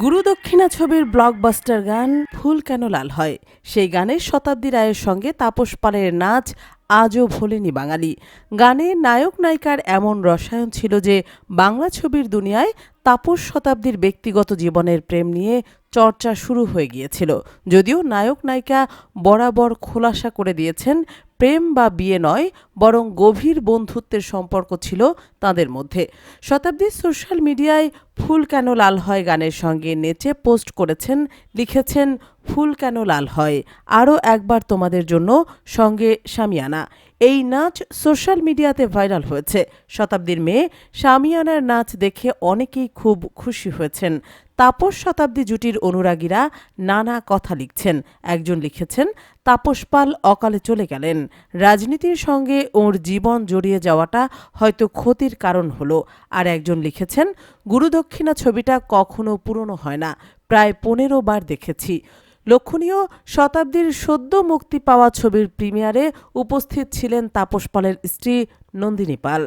গুরুদক্ষিণা ছবির ব্লকবাস্টার গান ফুল কেন লাল হয়? সেই গানের শতাব্দী রায়ের সঙ্গে তাপস পালের নাচ আজও ভোলেনি বাঙালি। গানে নায়ক নায়িকার এমন রসায়ন ছিল যে, বাংলা ছবির দুনিয়ায় তাপস শতাব্দীর ব্যক্তিগত জীবনের প্রেম নিয়ে চর্চা শুরু হয়ে গিয়েছিল। যদিও নায়ক নায়িকা বরাবর খোলাসা করে দিয়েছেন প্রেম বা বিয়ে নয়, বরং গভীর বন্ধুত্বের সম্পর্ক ছিল তাদের মধ্যে। শতাব্দীর সোশ্যাল মিডিয়ায় ফুল কেন লাল হয় গানের সঙ্গে নেচে পোস্ট করেছেন, লিখেছেন ফুল কেন লাল হয়? আরও একবার তোমাদের জন্য সঙ্গে শামিয়ানা এই নাচ সোশ্যাল মিডিয়াতে ভাইরাল হয়েছে। শতাব্দীর মেয়ে শামিয়ানার নাচ দেখে অনেকেই খুব খুশি হয়েছেন। তাপস শতাব্দী জুটির অনুরাগীরা নানা কথা লিখছেন। একজন লিখেছেন, তাপস পাল অকালে চলে গেলেন। রাজনীতির সঙ্গে ওর জীবন জড়িয়ে যাওয়াটা হয়তো ক্ষতির কারণ হলো। আর একজন লিখেছেন, গুরুদক্ষিণা ছবিটা কখনো পুরনো হয় না। প্রায় পনেরো বার দেখেছি। লক্ষণীয় শতাব্দীর সদ্য মুক্তি পাওয়া ছবির প্রিমিয়ারে উপস্থিত ছিলেন তাপস পালের স্ত্রী নন্দিনী পাল।